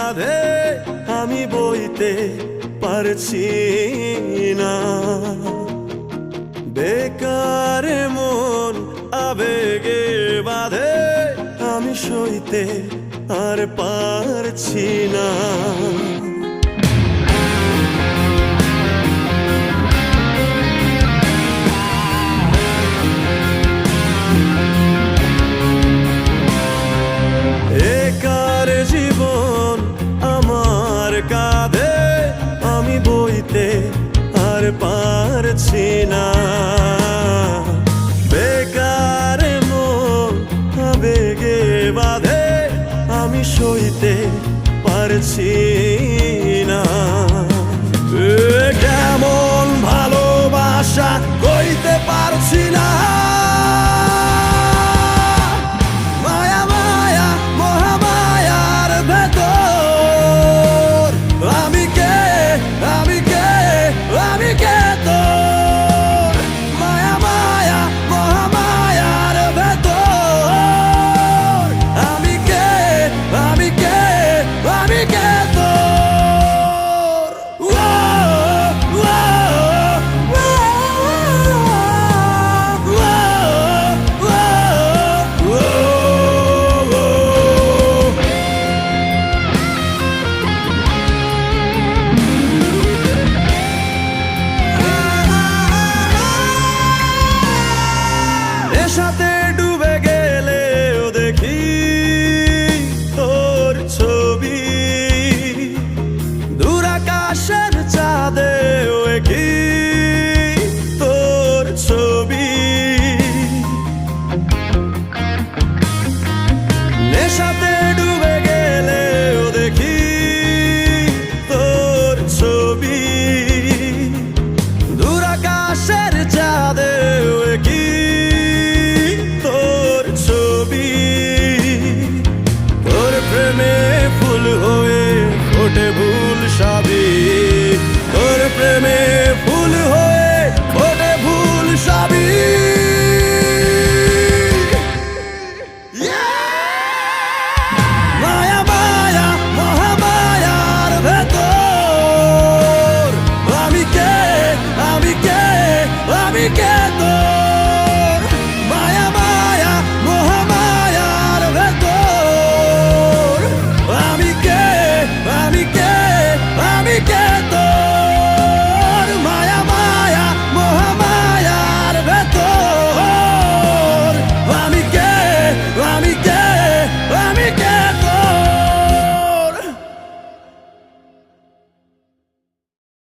রাধে আমি বইতে পারছি না। বেকার মন আবেগে বাধে আমি সইতে আর পারছি না। নিতে আর পারছি না। বেকার মেগে বাধে, আমি সইতে পারছি না। কেমন ভালোবাসা কইতে পারছি সাথে